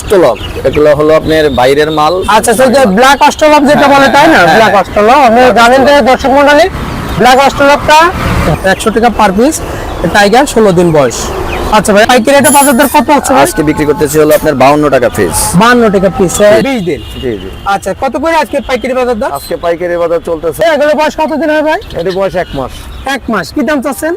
অষ্টলক এগুলো হলো আপনার বাইরের মাল। আচ্ছা আচ্ছা যে ব্ল্যাক অস্ট্রোলভ যেটা বলে তাই না? হ্যাঁ, ব্ল্যাক হ্যাঁ। আপনি জানেন যে দর্শক মন্ডলী ব্ল্যাক অস্ট্রোলভটা একশো টাকা পার পিস টাইগার ষোলো দিন বয়স। আচ্ছা ভাই পাইকারি রেটে বাজার দর কত ভাই? আজকে বিক্রি করতেছি হলো আপনার বাউন্ন টাকা পিস বান্ন টাকা পিস বিশ দিন। জি জি। আচ্ছা কত করে আজকে পাইকারি বাজার দর? আজকে পাইকারি বাজার চলতেছে। এগুলো বয়স কত দিন হয় ভাই? এটি বয়স এক মাস। এক মাস। কি দাম চাচ্ছেন?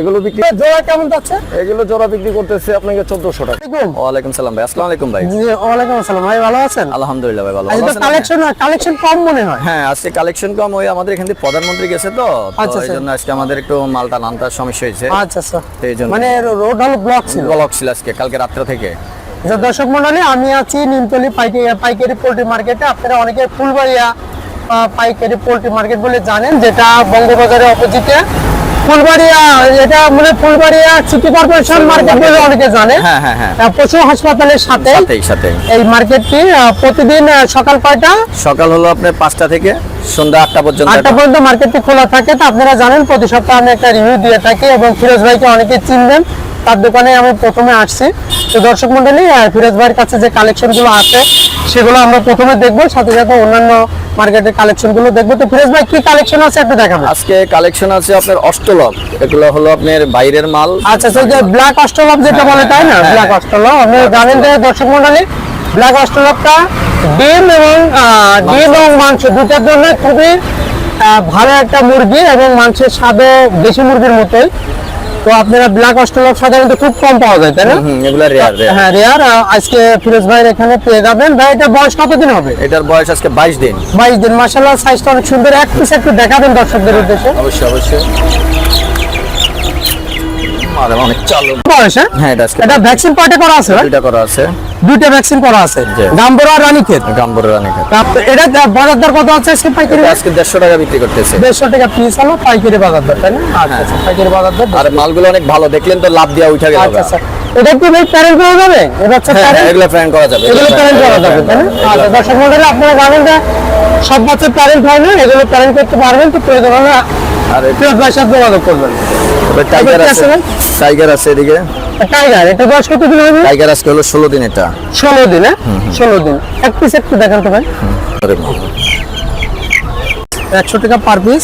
এগুলো বিক্রি জোড়া কেমন যাচ্ছে? এগুলো জোড়া বিক্রি করতেছে আপনাকে চোদ্দশো টাকা। দেখুন ওয়ালাইকুম সালাম ভাই আসসালামু আলাইকুম ভাই। জি, ওয়ালাইকুম আসসালাম। ভাই ভালো আছেন? আলহামদুলিল্লাহ ভাই ভালো। তো আছেন কালেকশন কালেকশন কম মনে হয়? হ্যাঁ আজকে কালেকশন কম ওই আমাদের এখান থেকে প্রধানমন্ত্রী গেছে তো তো আচ্ছা, এই আচ্ছা। জন্য আজকে আমাদের একটু মালটা নামতার সমস্যা হয়েছে। আচ্ছা আচ্ছা। এই জন্য মানে রোড হলো ব্লক ছিল? ব্লক ছিল আজকে কালকে রাত্র থেকে। আচ্ছা, দর্শক মন্ডলী আমি আছি নিমতলি পাইকারি পাইকারি পোল্ট্রি মার্কেটে আপনারা অনেকে ফুলবাড়িয়া পাইকারি পোল্ট্রি মার্কেট বলে জানেন যেটা বঙ্গবাজারের অপোজিটে ফুলবাড়িয়া এটা মানে ফুলবাড়িয়া সিটি কর্পোরেশন মার্কেট বলে অনেকে জানে। হ্যাঁ হ্যাঁ হ্যাঁ। পশু হাসপাতালের সাথে সাথে এই মার্কেটটি প্রতিদিন সকাল কয়টা? সকাল হলো আপনার পাঁচটা থেকে সন্ধ্যা আটটা পর্যন্ত আটটা পর্যন্ত মার্কেটটি খোলা থাকে। তো আপনারা জানেন প্রতি সপ্তাহে আমি একটা রিভিউ দিয়ে থাকি এবং ফিরোজ ভাইকে অনেকে চিনবেন। তার দোকানে আমি প্রথমে আসছি। তো দর্শক মন্ডলী ফিরোজ ভাইয়ের কাছে যে কালেকশনগুলো আছে সেগুলো আমরা প্রথমে দেখব। সাথে সাথে অন্যান্য মার্কেটের কালেকশনগুলো দেখব। তো ফিরোজ ভাই কি কালেকশন আছে একটু দেখাবেন? আজকে কালেকশন আছে আপনার এগুলো হলো আপনার বাইরের মাল। আচ্ছা আচ্ছা যে ব্ল্যাক অস্ট্রোলভ যেটা বলে তাই না? হ্যাঁ, ব্ল্যাক হ্যাঁ। অস্ট্রোলভ আপনি জানেন যে দর্শক মন্ডলী ব্ল্যাক অস্ট্রোলভটা ডিম এবং ডিম এবং মাংস দুটার জন্য খুবই ভালো একটা মুরগি এবং মাংসের স্বাদও দেশি মুরগির মতোই। তো আপনারা ব্ল্যাক অস্ট্রোলভ সাধারণত খুব কম পাওয়া যায় তাই না? এগুলা রেয়ার হ্যাঁ রেয়ার আজকে ফিরোজ ভাইয়ের এখানে পেয়ে যাবেন। ভাই এটা বয়স কত দিন হবে? এটার বয়স আজকে বাইশ দিন। বাইশ দিন মাশাআল্লাহ সাইজটা অনেক সুন্দর। এক পিস একটু দেখাবেন দর্শকদের উদ্দেশ্যে। অবশ্যই অবশ্যই। আরে অনেক চালু। বয়স হ্যাঁ? এটা এটা ভ্যাকসিন পার্টে করা আছে দুইটা করা আছে। দুইটা ভ্যাকসিন করা আছে গাম্বর আর রানীক্ষেত? গাম্বরের রানী এটা বাজার দর কত আছে আজকে পাইকারি আজকে দেড়শো টাকা বিক্রি করতেছে। দেড়শো টাকা পিস হলো পাইকারি বাজার দর তাই না? আচ্ছা পাইকারি বাজার দর আর মালগুলো অনেক ভালো দেখলেন তো লাভ দিয়া উঠে গেল। আচ্ছা আচ্ছা। এটা কি ভাই প্যারেন্ট করা যাবে? এটা হচ্ছে হ্যাঁ প্যারেন্ট করা যাবে। এগুলো প্যারেন্ট করা যাবে তাই না? আচ্ছা দর্শক মন্ডলী আপনারা জানেন যে সব বাচ্চা প্যারেন্ট হয় না এগুলো প্যারেন্ট করতে পারবেন তো প্রয়োজন হলে আর ফিরোজ ভাইয়ের সাথে যোগাযোগ করবেন। টাইগার আছে টাইগার আছে এদিকে। টাইগার এটা বয়স কত দিন হবে? টাইগার আজকে হলো ষোলো দিন এটা। ষোলো দিন হ্যাঁ? ষোলো দিন। এক পিস একটু দেখান তো ভাই। একশো টাকা পার পিস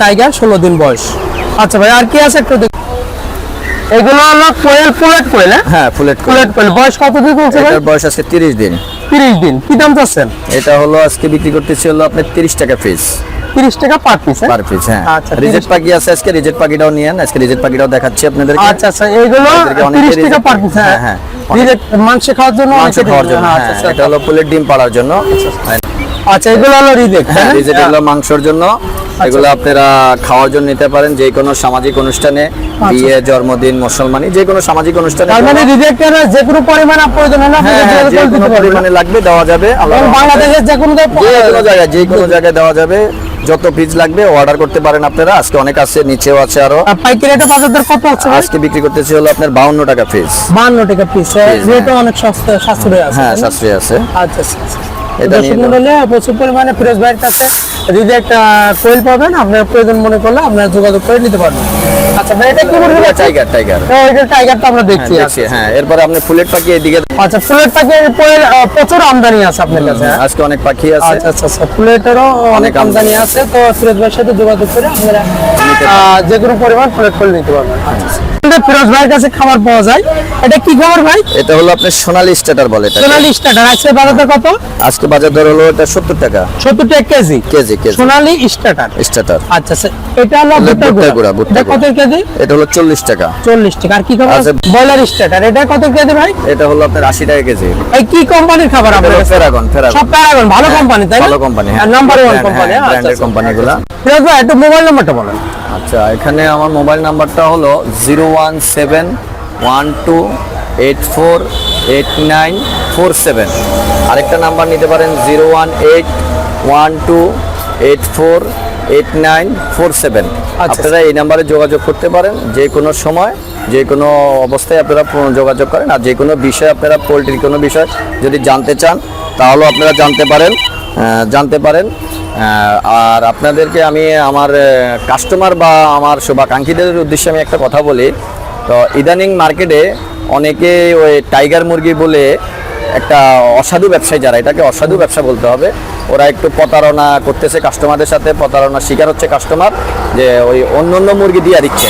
টাইগার ষোলো দিন বয়স। আচ্ছা ভাই আর কি আছে একটু দেখ এগুলো হলো কোয়েল কোয়েল হ্যাঁ? হ্যাঁ ফুলেট কোয়েল বয়স কত দিন চলছে এটার বয়স আজকে তিরিশ দিন। তিরিশ দিন। কি দাম চাচ্ছেন? এটা হলো আজকে বিক্রি করতেছি হলো আপনার তিরিশ টাকা পিস তিরিশ টাকা পার পিস পার পিস হ্যাঁ। আচ্ছা, রিজেট 30 পাখি আছে আজকে রিজেট পাখিটাও নিয়েন আজকে রিজেট পাখিটাও দেখাচ্ছি আপনাদেরকে। আচ্ছা আচ্ছা এইগুলো এদেরকে অনেকে তিরিশ টাকা পার পিস হ্যাঁ। হ্যাঁ, হ্যাঁ। মাংস খাওয়ার জন্য মাংস খাওয়ার জন্য হ্যাঁ, আচ্ছা এটা হলো ফুলের ডিম পাড়ার জন্য। আচ্ছা এগুলো হলো রিজেক্ট হ্যাঁ রিজেট এগুলো মাংসর জন্য। এগুলো আপনারা খাওয়ার জন্য নিতে পারেন যে কোনো সামাজিক অনুষ্ঠানে বিয়ে জন্মদিন মুসলমানি যে কোনো সামাজিক অনুষ্ঠানে তার মানে রিজেক্টের যে কোনো পরিমাণ প্রয়োজন হলে হ্যাঁ, হ্যাঁ, যে কোনো পরিমাণে লাগবে দেওয়া যাবে বাংলাদেশের যে কোনো জায়গায় যে কোনো জায়গায় দেওয়া যাবে যত পিস লাগবে অর্ডার করতে পারেন আপনারা। আজকে অনেক আছে নিচেও আছে আরও। পাইকারি রেটে বাজার দর কত ভাই? আজকে বিক্রি করতেছি হলো আপনার বাউন্ন টাকা পিস বান্ন টাকা পিস হ্যাঁ। রেটও অনেক সস্তা সাশ্রয় আছে হ্যাঁ সাশ্রয়ী আছে। আচ্ছা আচ্ছা আচ্ছা। এটা নিয়ে পরিমাণে ফিরোজ ভাইয়ের কাছে রিজেক্ট কোয়েল পাবেন আপনার প্রয়োজন মনে করলে আপনারা যোগাযোগ করে নিতে পারবেন। আচ্ছা ভাই এটা কি মুরগি আছে টাইগার টাইগার এটা টাইগার তো আমরা দেখছি দেখছি হ্যাঁ এরপরে আপনি ফুলের পাখি এদিকে আচ্ছা ফুলের পাখি প্রচুর আমদানি আছে আপনার কাছে হ্যাঁ? আজকে অনেক পাখি আছে। আচ্ছা আচ্ছা আচ্ছা ফুলেটেরও অনেক আমদানি। আছে। তো সুরেশ ভাইয়ের সাথে যোগাযোগ করে আপনারা যে কোনো পরিমাণ ফুলেট করে নিতে পারবেন। আচ্ছা ফিরোজ ভাইয়ের কাছে খাবার পাওয়া যায়। এটা কি খবর ভাই? এটা হলো আপনার সোনালী স্টার্টার বলে এটা সোনালি স্টার্টার আজকে বাজারটা কত? আজকে বাজার দর হলো এটা সত্তর টাকা। সত্তর টাকা KG? KG KG. Sonali starter. Starter. আচ্ছা স্যার এটা হলো ভুট্টা গুঁড়া। ভুট্টা কত কেজি? এটা হলো চল্লিশ টাকা। চল্লিশ টাকা। আর কি খাবার? আচ্ছা। ব্রয়লার স্টার্টার এটা কত কেজি ভাই? এটা হলো আপনার আশি টাকা কেজি। এই কি কোম্পানির খাবার আপনার কাছে? ফেরাগন ফেরাগন সব প্যারাগন ভালো কোম্পানি তাই না? ভালো কোম্পানি হ্যাঁ। নাম্বার ওয়ান কোম্পানি ব্র্যান্ডের কোম্পানিগুলা। ফিরোজ ভাই একটু মোবাইল নাম্বারটা বলেন। আচ্ছা এখানে আমার মোবাইল নাম্বারটা হলো zero one seven one two eight four eight nine four seven. আরেকটা নাম্বার নিতে পারেন zero one eight one two eight four eight nine four seven. আচ্ছা। আপনারা এই নাম্বারে যোগাযোগ করতে পারেন যে কোনো সময় যে কোনো অবস্থায় আপনারা যোগাযোগ করেন আর যে কোনো বিষয় আপনারা পোলট্রির কোনো বিষয় যদি জানতে চান তাহলেও আপনারা জানতে পারেন জানতে পারেন। আর আপনাদেরকে আমি আমার কাস্টমার বা আমার শুভাকাঙ্ক্ষীদের উদ্দেশ্যে আমি একটা কথা বলি। তো ইদানিং মার্কেটে অনেকে ওই টাইগার মুরগি বলে একটা অসাধু ব্যবসায়ী যারা এটাকে অসাধু ব্যবসা বলতে হবে। ওরা একটু প্রতারণা করতেছে কাস্টমারদের সাথে প্রতারণা শিকার হচ্ছে কাস্টমার যে ওই অন্য অন্য মুরগি দিয়ে দিচ্ছে।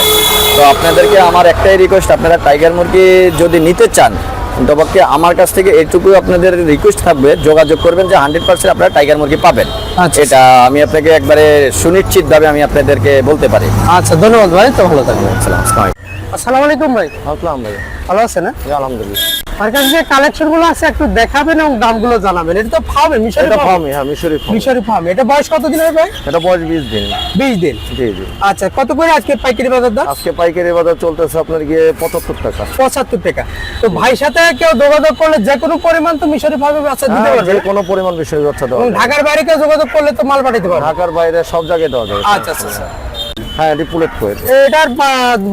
তো আপনাদেরকে আমার একটাই রিকোয়েস্ট আপনারা টাইগার মুরগি যদি নিতে চান অন্তপক্ষে আমার কাছ থেকে এইটুকু আপনাদের রিকোয়েস্ট থাকবে যোগাযোগ করবেন যে হান্ড্রেড পার্সেন্ট আপনারা টাইগার মুরগি পাবেন। আচ্ছা। এটা আমি আপনাকে একবারে সুনিশ্চিতভাবে আমি আপনাদেরকে বলতে পারি। আচ্ছা ধন্যবাদ ভাই তো ভালো থাকবেন। আসসালাম আলাইকুম। ভাই। আসসালাম ভাই। ভালো আছেন না আলহামদুলিল্লাহ। আমার কাছে যে কালেকশনগুলো আছে একটু দেখাবেন এবং দামগুলো জানাবেন। এটা তো ফার্মে মিশরি এটা ফার্ম? হ্যাঁ মিশরি ফার্ম। মিশরি ফার্ম এটা বয়স কত দিন হবে ভাই? এটা বয়স বিশ দিন। বিশ দিন। জি জি। আচ্ছা কত করে আজকে পাইকারি বাজার দাম? আজকে পাইকারি বাজার চলতেছে আপনার গিয়ে পঁচাত্তর টাকা। পঁচাত্তর টাকা। তো ভাই সাথে কেউ যোগাযোগ করলে যে কোনো পরিমাণ তো মিশরি ফার্মে বাচ্চা দিতে হ্যাঁ, পারবে যে কোনো পরিমাণ বিষয় বাচ্চা দেওয়া ঢাকার বাইরে কেউ যোগাযোগ করলে তো মাল পাঠাতে পারবে? ঢাকার বাইরে সব জায়গায় দেওয়া যাবে আচ্ছা আচ্ছা আচ্ছা। হ্যাঁ এটি এটার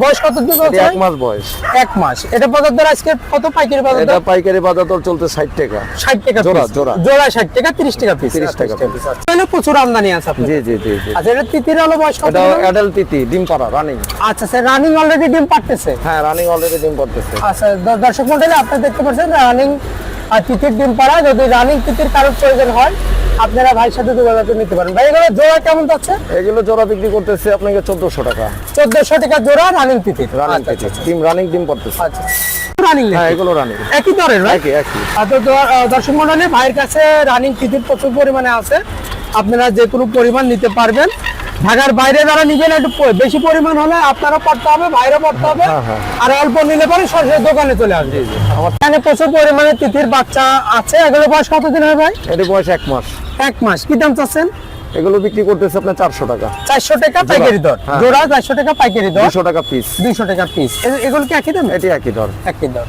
বয়স কত দিন এক মাস বয়স। এক মাস। এটা বাজার দর আজকে কত পাইকারি বাজার এটা পাইকারি বাজার দর চলতে ষাট টাকা। ষাট টাকা জোড়া, জোড়া। জোড়া ষাট টাকা তিরিশ টাকা পিস। 30 টাকা piece। তাহলে প্রচুর আমদানি আছে জি জি জি জি। আচ্ছা এটা তিতির হলো বয়স কত এটা? অ্যাডাল্ট তিতি ডিম পাড়া রানিং আচ্ছা স্যার রানিং অলরেডি ডিম পাঠতেছে হ্যাঁ রানিং অলরেডি ডিম করতেছে আচ্ছা দর্শক মন্ডলী আপনারা দেখতে পাচ্ছেন রানিং আর তিতির ডিম পাড়া যদি রানিং তিতির কারোর প্রয়োজন হয় আপনারা ভাইয়ের সাথে যোগাযোগ নিতে পারেন। ভাই এগুলো জোড়া কেমন যাচ্ছে? এগুলো জোড়া বিক্রি করতেছে আপনাকে চোদ্দশো টাকা। চোদ্দশো টাকা জোড়া রানিং তিতির রানিং আচ্ছা, তিতি ডিম রানিং ডিম করতেছে। আচ্ছা রানিং হ্যাঁ এগুলো রানিং একই দরের ভাই একই একই। আর তো দর্শক মন্ডলী ভাইয়ের কাছে রানিং প্রচুর পরিমাণে আছে। আপনারা যে কোনো পরিমাণ নিতে পারবেন। ঢাকার বাইরে যারা নিবেন একটু বেশি পরিমাণ হলে আপনারা পড়তে হবে বাইরে পড়তে হবে হ্যাঁ, হ্যাঁ। আর অল্প নিলে পরে সরাসরি দোকানে চলে আসবে। এখানে প্রচুর পরিমাণে তিথির বাচ্চা আছে। এগুলো বয়স কতদিন হয় ভাই? এটি বয়স এক মাস। এক মাস। কি দাম চাচ্ছেন? এগুলো বিক্রি করতেছে আপনার চারশো টাকা। চারশো টাকা পাইকারি দর। হ্যাঁ। জোড়া চারশো টাকা পাইকারি দর। দুশো টাকা পিস দুইশো টাকা পিস এগুলো কি একই দাম? এটি একই দর। একই দর।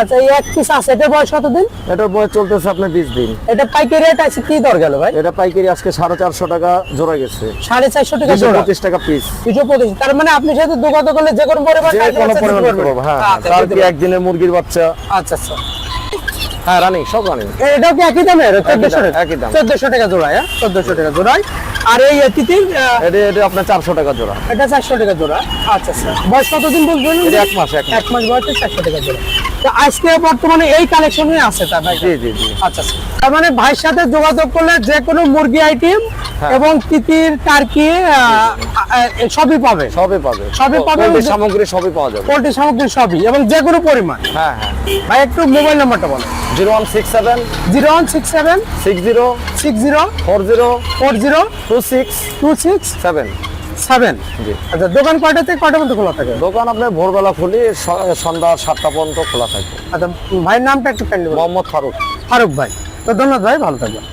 আচ্ছা এই এক পিস আছে এটা বয়স কতদিন? এটার বয়স চলতেছে আপনার বিশ দিন। এটা পাইকারি রেট আছে কি দর গেল ভাই? এটা পাইকারি আজকে সাড়ে চারশো টাকা জোড়া গেছে। সাড়ে চারশো টাকা জোড়া। পঁচিশ টাকা পিস দুশো পঁচিশ। তার মানে আপনি সাথে যোগাযোগ করলে যে কোনো পরিমাণ যে কোনো পরিমাণ দিতে দিতে পারব, হ্যাঁ আচ্ছা, তার। একদিনের মুরগির বাচ্চা। আচ্ছা আচ্ছা। হ্যাঁ রানিং সব রানিং এটাও কি একই দামের? চোদ্দশো টাকা। একই দাম। চোদ্দশো টাকা জোড়ায় হ্যাঁ? চোদ্দশো টাকা জোড়ায়। আর এই তিতির এটা এটা আপনার চারশো টাকা জোড়া। এটা চারশো টাকা জোড়া। আচ্ছা আচ্ছা। বয়স কতদিন বলবেন এটা এক মাস এক মাস। বয়সে চারশো টাকা জোড়া। তো আজকে বর্তমানে এই কালেকশনই আছে তার ভাই। জি জি জি। আচ্ছা আচ্ছা। তার মানে ভাইয়ের সাথে যোগাযোগ করলে যে কোনো মুরগি আইটেম হ্যাঁ। এবং তিতির টার্কি সবই পাবে। সবই পাবে। সবই পাবে। সামগ্রী সবই পাওয়া যাবে। পোল্ট্রি সামগ্রী সবই এবং যে কোনো পরিমাণ। হ্যাঁ হ্যাঁ। ভাই একটু মোবাইল নাম্বারটা বলেন zero one six seven zero one six seven six zero six zero four zero four zero two six two six seven seven আচ্ছা দোকান কয়টা থেকে কয়টা পর্যন্ত খোলা থাকে? দোকান আপনার ভোরবেলা খুলি সন্ধ্যা সাতটা পর্যন্ত খোলা থাকে। আচ্ছা ভাইয়ের নামটা একটু মোহাম্মদ ফারুক। ফারুক ভাই। তো ধন্যবাদ ভাই ভালো থাকবেন।